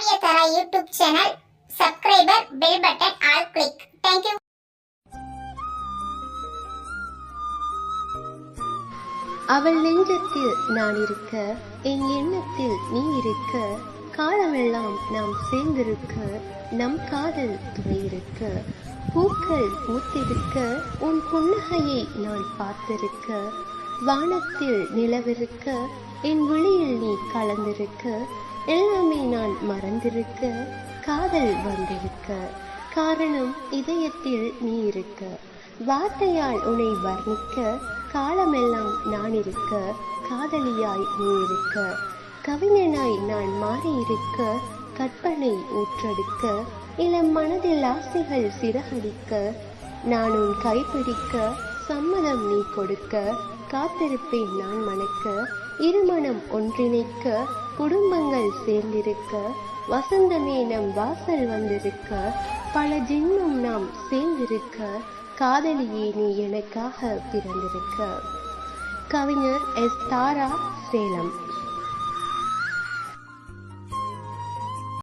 Kaviya Thara YouTube channel subscriber bell button all click thank you அவள் நெஞ்சத்தில் நான் இருக்க என் எண்ணத்தில் நீ இருக்க காலமெல்லாம் நாம் சேர்ந்திருக்க நம் காதல் துணை இருக்க பூக்கள் பூத்திருக்க உன் புன்னகையை நான் பார்த்திருக்க வானத்தில் நிலவிருக்க என் விழியில் நீ கலந்திருக்க எல்லாமே நான் மறந்திருக்க காதல் வந்திருக்க. காரணம் இதயத்தில் நீ இருக்க. வார்த்தையால் உன்னை வர்ணிக்க காலமெல்லாம் நான் இருக்க. காதலியாய் நீ இருக்க. கவிஞனாய் நான் மாறி இருக்க கற்பனை ஊற்றெடுக்க. இளம் மனதில் ஆசைகள் சிறகடிக்க. நான் உன் கைப்பிடிக்க. சம்மதம் நீ கொடுக்க. காத்திருப்பேன் நான் மணக்க. இருமணம் ஒன்றிணைக்க குடும்பங்கள் சேர்ந்திருக்க வசந்தமே நம் வாசல் வந்திருக்க பல ஜென்மம் நாம் சேர்ந்திருக்க காதலியே நீ எனக்காக பிறந்திருக்க. கவிஞர் எஸ் தாரா சேலம்.